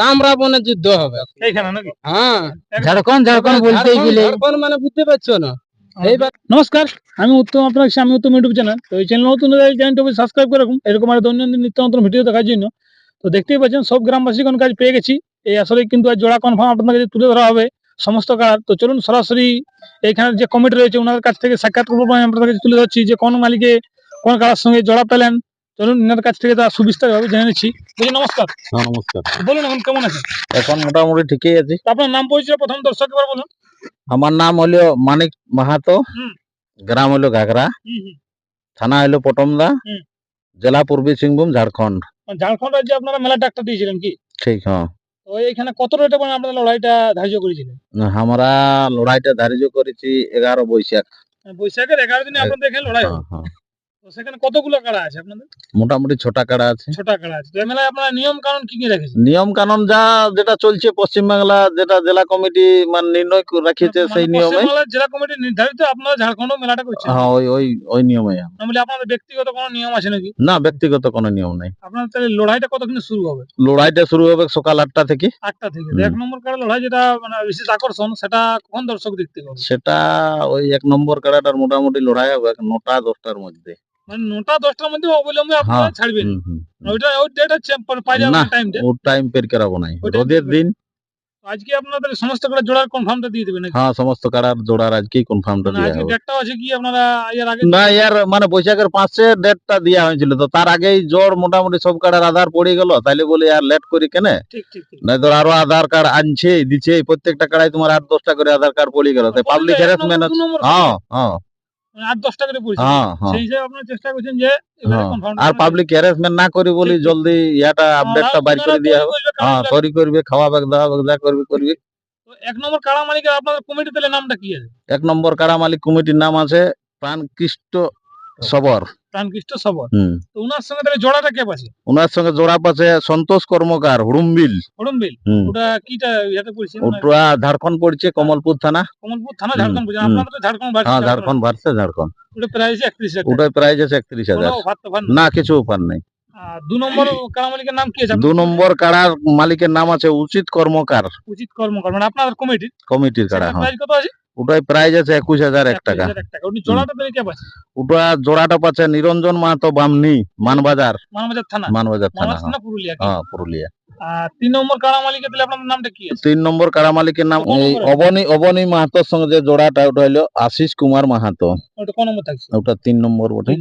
রাম রাবণের যুদ্ধ হবে হ্যাঁ। ঝাড়খণ্ড ঝাড়খণ্ড বলতেই গেলে। মানে বুঝতে পারছ না। এইবার নমস্কার আমি উত্তম আপনার আমি উত্তম ইউটিউব চ্যানেল। তো এই চ্যানেল নতুন হলে চ্যানেলটা সাবস্ক্রাইব করে রাখুন। এরকম আর দৈনন্দিন নিত্য নতুন ভিডিও দেখার জন্য। তো দেখতেই পাচ্ছেন সব গ্রামবাসীগণ কাজ পেয়ে গেছি। এই আসলে কিন্তু আজ জোড়া কনফার্ম আপনাদের কাছে তুলে ধরা হবে সমস্ত কাজ। তো চলুন সরাসরি এখানে যে কমিটি রয়েছে ওনার কাছ থেকে সাক্ষাৎ করব আমি আপনাদের কাছে তুলে ধরছি যে কোন মালিকে কোন কারার সঙ্গে জোড়া পেলেন। চলুন ইনার কাছ থেকে তার সুবিস্তার ভাবে জেনে নিচ্ছি। বলছি নমস্কার। হ্যাঁ নমস্কার। বলুন এখন কেমন আছেন? এখন মোটামুটি ঠিকই আছি। আপনার নাম পরিচয় প্রথম দর্শক এবার বলুন। আমার নাম হলো মানিক মাহাতো গ্রাম হলো ঘাগরা। থানা হলো পটমদা। জেলা পূর্বী সিংভূম ঝাড়খণ্ড। ঝাড়খণ্ড রাজ্যে আপনারা মেলা ডাক্তার দিয়েছিলেন কি? ঠিক হ্যাঁ। তো এইখানে কত রেটে মানে আপনারা লড়াইটা ধার্য করেছিলেন? আমরা লড়াইটা ধার্য করেছি এগারো বৈশাখ। বৈশাখের এগারো দিনে আপনাদের এখানে লড়াই হবে হ্যাঁ, হ্যাঁ। তো সেখানে কতগুলো কাড়া আছে আপনাদের? মোটামুটি ছোটা কাড়া আছে। ছোটা কাড়া আছে। তো মেলায় আপনারা নিয়ম কানুন কি কি রেখেছেন? নিয়ম কানুন যা যেটা চলছে পশ্চিমবাংলা যেটা জেলা কমিটি মানে নির্ণয় রাখিয়েছে সেই নিয়মে। জেলা কমিটি নির্ধারিত আপনারা ঝাড়খণ্ড মেলাটা করছেন। হ্যাঁ ওই ওই ওই নিয়মে নাহলে আপনাদের ব্যক্তিগত কোনো নিয়ম আছে নাকি? না ব্যক্তিগত কোনো নিয়ম নাই। আপনাদের তাহলে লড়াইটা কতক্ষণে শুরু হবে? লড়াইটা শুরু হবে সকাল আটটা থেকে। আটটা থেকে। এক নম্বর কাড়া লড়াই যেটা মানে বিশেষ আকর্ষণ সেটা কখন দর্শক দেখতে পাবে? সেটা ওই এক নম্বর কাড়াটার মোটামুটি লড়াই হবে নটা দশটার মধ্যে। মানে নটা দশটার মধ্যে অবলম্বে আপনারা হ্যাঁ। ছাড়বেন। ওইটা ওই ডেট না, টাইমটা ও টাইম পের করাবো নাই। রোদের দিন। আজকে আপনাদের সমস্ত কাড়া জোড়ার কনফার্মটা দিয়ে দেবেন হ্যাঁ সমস্ত কাড়ার জোড়ার আজকেই কনফার্মটা মানে হবে। আছে কি আপনারা এর আগে? না ইয়ার মানে বৈশাখের পাঁচে ডেটটা হয়েছিল। তো তার আগেই জোর মোটামুটি সব কার্ডের আধার পড়ে গেল। তাইলে বলি আর লেট করি কেনে? ঠিক ঠিক ঠিক। ধর আরও আধার কার্ড আনছে দিচ্ছে প্রত্যেকটা কার্ডাই তোমার আট দশটা করে আধার কার্ড পড়ে গেল। তাই পাবলিক হ্যারাসমেন্ট হ্যাঁ হ্যাঁ। আট দশটা করে পড়ছে। হ্যাঁ হ্যাঁ। সেই হিসাবে আপনারা চেষ্টা করছেন যে এবারে হ্যাঁ। আর পাবলিক হ্যারাসমেন্ট না করি বলি। জলদি ইয়াটা আপডেটটা ওরা- বাইর করে ওনারা হবে করবে হ্যাঁ তৈরি করবে খাওয়াবে দাওয়াবে যা করবি করবি। তো এক নম্বর কাড়া মালিকের আপনাদের কমিটি তাহলে নামটা কি আছে? এক নম্বর মালিক কমিটির নাম আছে প্রাণকৃষ্ট সবর। প্রাণকৃষ্ণ সবর। তো উনার সঙ্গে তাহলে জোড়াটা কে পাচ্ছে ওনার সঙ্গে জোড়া পাচ্ছে সন্তোষ কর্মকার হুড়ুম্বিল। হড়মবিল? ওটা কিটা ইয়াতে পড়ছে? মানে ওটা ঝাড়খণ্ড পড়ছে কমলপুর থানা। কমলপুর থানা ঝাড়খণ্ড পড়ছে। হুম। আপনাদের তো ঝাড়খণ্ড ভার্সেস হ্যাঁ ঝাড়খণ্ড। ভার্সে ঝাড়খণ্ড। ওটা প্রাইস একত্রিশ হাজার ওটার প্রাইস আছে একত্রিশ হাজার। কোনো অফার তোফার নেই। না কিছু অফার নেই। দু নম্বর কাড়া মালিকের নাম কি আছে? দু নম্বর কাড়ার মালিকের নাম আছে উচিত কর্মকার। উচিত কর্মকার। মানে আপনাদের কমিটির? কমিটির কাড়া হ্যাঁ। প্রাইস কত আছে? ওটাই প্রাইস আছে একুশ হাজার এক টাকা। 21,000 এক টাকা। উনি জোড়াটা তাহলে কে পাচ্ছে? ওটা জোড়াটা পাচ্ছে নিরঞ্জন মাহাতো বামনি মানবাজার। মানবাজার থানা? মানবাজার থানা পুরুলিয়া হ্যাঁ। পুরুলিয়া। তিন নম্বর কাড়া মালিকের তাহলে আপনাদের নামটা কি তিন নম্বর কাড়া নাম? অবনী অবনী মাহাতোর সঙ্গে যে জোড়াটা ওটা হলো আশিস কুমার মাহাতো। ওটা কোন নম্বর থাকছে? ওটা তিন নম্বর বটে।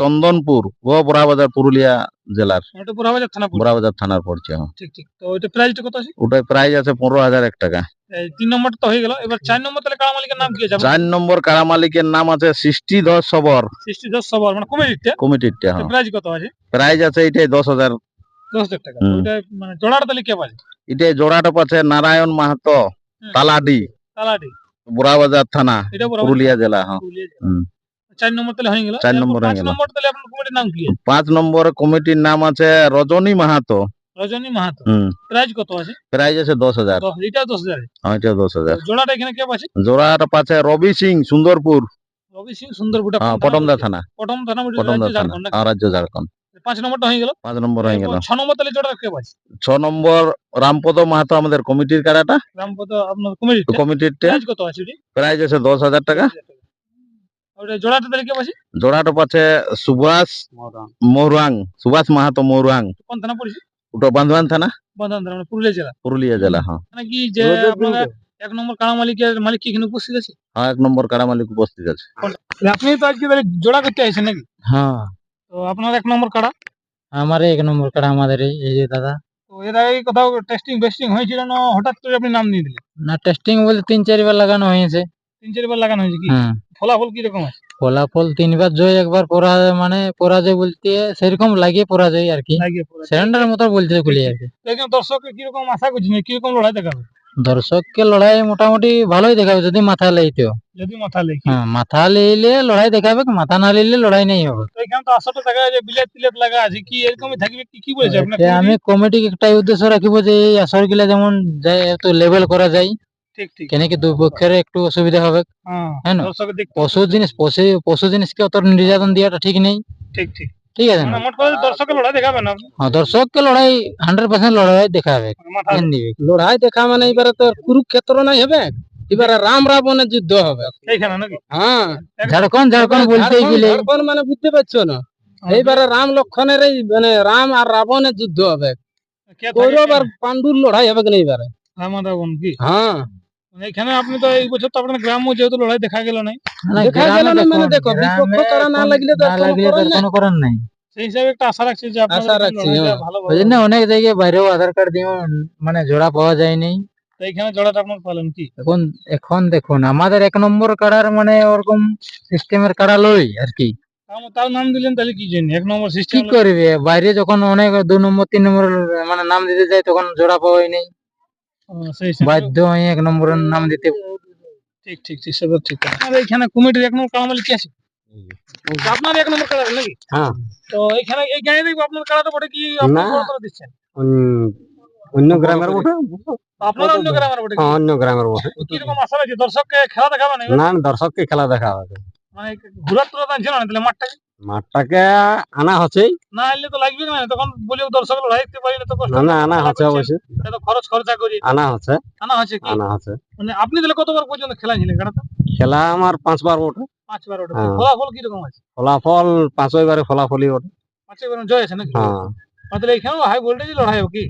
চন্দনপুর ও বড়াবাজার পুরুলিয়া জেলার। ওটা পুরাবাজার থানা বড়াবাজার থানার পড়ছে হ্যাঁ। ঠিক ঠিক। তো ওইটা প্রাইসটা কত আছে? ওটার প্রাইস আছে পনেরো হাজার এক টাকা। তিন নম্বরটা তো হয়ে গেল। এবার চার নম্বর তাহলে কাড়া মালিকের নাম কি আছে? চার নম্বর কাড়া মালিকের নাম আছে সৃষ্টিধর সবর। সৃষ্টি দশ সবার মানে কমিটিটা কমিটিরটা হ্যাঁ। প্রাইস কত আছে? প্রাইস আছে এটাই দশ হাজার। দশ হাজার টাকা। ওইটা মানে জোড়াটা তাহলে কে পাচ্ছে? এটাই জোড়াটা পাচ্ছে নারায়ণ মাহাতো। তালাডি। তালাটি বুড়াবাজার থানা এটা পুরুলিয়া জেলা হ্যাঁ। চার নম্বর তাহলে হয়ে গেল। চার নম্বর হয়ে পাঁচ নম্বর তাহলে আপনার কমিটির নাম কি পাঁচ নম্বর কমিটির নাম আছে রজনী মাহাতো। রজনী মাহাতো। প্রাইস কত আছে? প্রাইস আছে দশ হাজার। এটা দশ হাজার? হ্যাঁ, এটা দশ হাজার। জোড়াটা এখানে কে পাচ্ছে জোড়াটা পাচ্ছে রবি সিং সুন্দরপুর। রবি সিং সুন্দরপুটা হ্যাঁ পটমদা থানা। পটম থানা পটমদা থানা? হ্যাঁ, রাজ্য ঝাড়খণ্ড পাঁচ নম্বরটা হয়ে গেল? পাঁচ নম্বর হয়ে গেল। ছ নম্বর তাহলে জোড়া কে পাচ্ছে ছ নম্বর রামপদ মাহাতো আমাদের কমিটির কাড়াটা। রামপদ আপনার কমিটি কমিটিরটা প্রাইস কত আছে প্রাইস আছে দশ হাজার টাকা। জোড়াটা তাহলে কে পাচ্ছে জোড়াটা পাচ্ছে সুভাষ মৌরাং সুভাষ মাহাতো মৌরাং। কোন থানা পড়েছে? ওটা বান্ধবান থানা? বন্ধন থানা মানে পুরুলিয়া জেলা। পুরুলিয়া জেলা হ্যাঁ। মানে কি যে আপনারা এক নম্বর কাড়া মালিকের মালিক কি এখানে উপস্থিত আছে? হ্যাঁ এক নম্বর কাড়া মালিক উপস্থিত আছে। আপনি তো আজকে তাহলে জোড়া করতে আইছেন নাকি? হ্যাঁ। তো আপনার এক নম্বর কাড়া? আমার এক নম্বর কাড়া আমাদের এই- যে দাদা। তো এর আগে কোথাও টেস্টিং বেস্টিং হয়েছিল না হঠাৎ করে আপনি নাম নিয়ে দিলেন? না টেস্টিং বলতে তিন চারবার লাগানো হয়েছে। তিন চারবার লাগানো হয়েছে কি? হ্যাম ফলাফল কি রকম আছে? ফলাফল তিনবার জয় একবার পরাজয় মানে পরাজয় বলতে সেরকম লাগিয়ে পরাজয় আর কি। সেরেন্ডার মতো বলতে গুলি আর কি। তো দর্শককে কীরকম আশা করছেন কীরকম লড়াই দেখাবে? দর্শককে লড়াই মোটামুটি ভালোই দেখাবে যদি মাথা লেইতেও। যদি মাথা লেখি। হ্যাঁ মাথা লেইলে লড়াই দেখাবে মাথা না লেইলে লড়াই নেই হবে। তো এখানে তো আশাটা দেখা যায় যে বিলেট টিলেট লাগা আছে কি এরকমই থাকবে কি কি বলছে আপনার এটা আমি কমিটি একটাই উদ্দেশ্য রাখিব যে এই আসরগুলা যেমন যায় একটু লেভেল করা যায়। কেন কি দুই একটু অসুবিধা হবে হ্যাঁ না? পশু জিনিস পশু জিনিসকে অত নির্যাতন দেওয়াটা ঠিক নেই। ঠিক ঠিক। ঠিক আছে মানে মোট কথা দর্শকের লড়াই দেখাবেন আপনি দর্শককে লড়াই হান্ড্রেড পার্সেন্ট লড়াই দেখাবে মাথা কেন দিবে লড়াই দেখা এবারে তো কুরুক্ষেত্র নাই হবে এবারে রাম রাবণের যুদ্ধ হবে হ্যাঁ। ঝাড়খণ্ড ঝাড়খণ্ড বলতেই ঝাড়খণ্ড- গেলে মানে বুঝতে পারছ না? এইবারে রাম লক্ষণের এই মানে রাম আর রাবণের যুদ্ধ হবে কৌরব আর পাণ্ডুর লড়াই হবে কিনা এবারে রামা রাবণ কি? হ্যাঁ। এখানে আপনি তো এই বছর তো আপনার গ্রাম যেহেতু লড়াই দেখা গেল নাই। না, দেখা গেল না মানে দেখো, বিপক্ষ কারা না লাগলে তো লাগলে তো। কোনো করার নাই। সেই হিসাবে একটা আশা রাখছি যে আশা রাখছি। ভালো ওই জন্য অনেক জায়গায় বাইরেও আধার কার্ড দিয়ে মানে জোড়া পাওয়া যায় নাই তো এইখানে জোড়াটা আপনার পালেন কি? এখন এখন দেখুন আমাদের এক নম্বর কাড়ার মানে ওরকম সিস্টেমের কাড়া লই আর কি। তাও নাম দিলেন তাহলে কি জন্য এক নম্বর কি সিস্টেম। করবে? বাইরে যখন অনেক দু নম্বর তিন নম্বর মানে নাম দিতে যায় তখন জোড়া পাওয়াই নেই বাধ্য হয়ে এক নম্বরের নাম দিতে ঠিক ঠিক ঠিক সেটা ঠিক আর এইখানে কমিটির এক নম্বর কামালি কি আছে? আপনার এক নম্বর কাড়া নাকি? হ্যাঁ। তো এখানে এই গায়ে দেখব আপনার কাড়াটা বটে কি আপনি না। দিচ্ছেন? অন্য গ্রামের বটে। আপনারা অন্য গ্রামের বটে হ্যাঁ, অন্য গ্রামের বটে। কীরকম আশা রাখছি দর্শককে খেলা দেখাবেন? না দর্শককে খেলা দেখা হবে মানে টানছিল না তাহলে মাঠটাকে? মাঠটাকে আনা হচ্ছে না আনলে তো লাগবে না তখন বলি দর্শক দেখতে পারি না তো কষ্ট না আনা হচ্ছে অবশ্যই। এত খরচ খরচা করি। আনা হচ্ছে। আনা হচ্ছে কি? আনা হচ্ছে। মানে আপনি তাহলে কতবার পর্যন্ত খেলাছিলেন কাটাতে খেলা আমার পাঁচবার বটে। পাঁচবার ওটা হ্যাঁ। ফলাফল কীরকম আছে? ফলাফল পাঁচবারে ফলাফলই বটে। পাঁচবার জয় আছে নাকি? হ্যাঁ। মানে তাহলে এখানেও হাই ভোল্টেজ লড়াই হবে কি?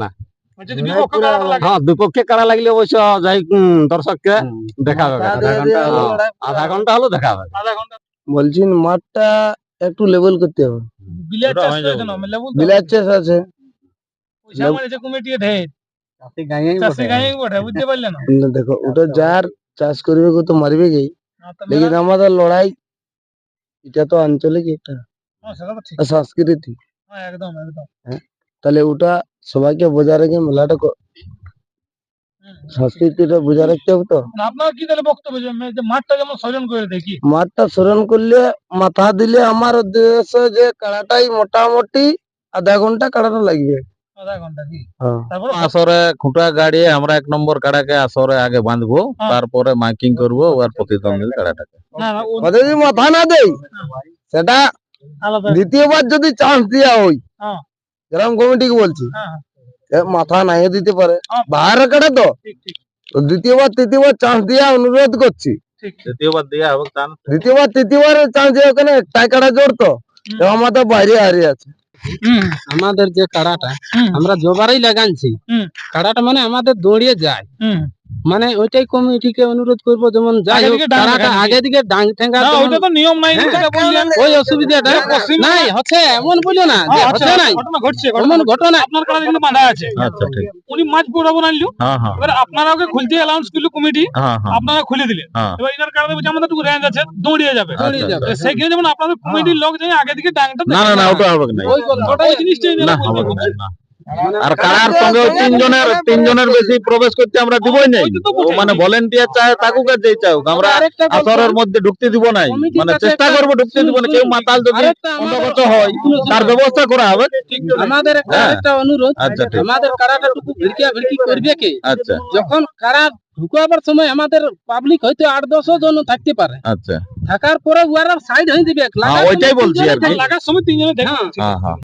না। মানে লাগে? হ্যাঁ বিপক্ষে কারা লাগলে অবশ্য যাই দর্শককে দেখাবে আধা ঘণ্টা হ্যাঁ, আধা ঘণ্টা হলো দেখাবে বলছি মাঠটা একটু লেভেল করতে হবে। বিলের চাষ আছে। দেখো ওটা যার চাষ করবে তো মারবে না, লেকিন আমাদের লড়াই এটা তো আঞ্চলিক একটা। হ্যাঁ, সেটা তো ঠিক। সংস্কৃতি হ্যাঁ, একদম একদম। তাহলে ওটা সবাইকে বজায় রেখে মেলাটা সংস্কৃতিটা বজায় রাখতে হবে তো। আপনার কি তাহলে বক্তব্য যে মাঠটা যেমন সজন করে দেখি? মাঠটা স্মরণ করলে মাথা দিলে আমার উদ্দেশ্য যে কাড়াটাই মোটামুটি আধা ঘণ্টা কাড়াটা লাগবে। হ্যাঁ। আসরে খুঁটা গাড়িয়ে আমরা এক নম্বর কাড়াকে আসরে আগে বাঁধবো হ্যাঁ। তারপরে মাইকিং করব আর প্রতিদ্বন্দ্বী কাড়াটাকে। যদি মাথা না দেই। সেটা দ্বিতীয়বার যদি চান্স দেওয়া হয় হ্যাঁ। গ্রাম কমিটিকে বলছি। হ্যাঁ, হ্যাঁ, মাথা নাই দিতে পারে। হ্যাঁ। বাইরে কাটে তো। ঠিক ঠিক। তো দ্বিতীয়বার তৃতীয়বার চান্স দিয়ে অনুরোধ করছি। দ্বিতীয়বার দেওয়া হবে দ্বিতীয়বার তৃতীয়বার চান্স দিয়ে ওখানে একটাই কাটা হুম। তো আমাদের বাইরে হারিয়ে আছে। আমাদের যে কাড়াটা আমরা জোবারই লাগানছি। কাড়াটা মানে আমাদের দৌড়িয়ে যায়। মানে ওইটাই কমিটিকে অনুরোধ করব যেমন যাই আগে হোক দিকে ডাং কাড়াটা লাগান আগে দিকে ডাং ঠেঙ্গা না, তো নিয়ম নাই হ্যাঁ। ওই অসুবিধাটা নাই হচ্ছে এমন বলিও না হ্যাঁ, হচ্ছে নাই। ঘটছে এমন ঘটনা ঘটনা আপনার কাছে কিন্তু বাঁধা আছে। আচ্ছা ঠিক। উনি মাছ পুরাবো আনলো হ্যাঁ হ্যাঁ। এবার আপনারা ওকে খুলতে অ্যালাউন্স করল কমিটি হ্যাঁ হ্যাঁ। আপনারা খুলে দিলেন। হ্যাঁ। এবার কারণে বলছে আমাদের টুকু রেঞ্জ আছে দৌড়িয়ে যাবে। দৌড়িয়ে আচ্ছা, যেমন আপনাদের কমিটির লোক আগে দিকে ডাংটা না না না ওটা হবে না। ওই জিনিসটাই না। এনারা হবে বলতে না, না আর কারার সঙ্গে তিনজনের তিনজনের বেশি প্রবেশ করতে আমরা দিবই নাই। মানে ভলেন্টিয়ার চায় তাকুক আর যেই চাও আমরা আসরের মধ্যে ঢুকতে দিব নাই। মানে চেষ্টা করব ঢুকতে দিব না। কেউ মাতাল যদি অন্তর্গত হয় তার ব্যবস্থা করা হবে। আমাদের একটা হ্যাঁ। অনুরোধ। আচ্ছা আমাদের কারাটা টুকু ভিড়কিয়া ভিড়কি করবে কে? আচ্ছা। যখন কারা ঢুকাবার সময় আমাদের পাবলিক হয়তো আট দশ জন থাকতে পারে। আচ্ছা। থাকার পরে ওরা সাইড হয়ে দিবে হ্যাঁ ওইটাই বলছি লাগার সময় তিনজনে দেখে হ্যাঁ।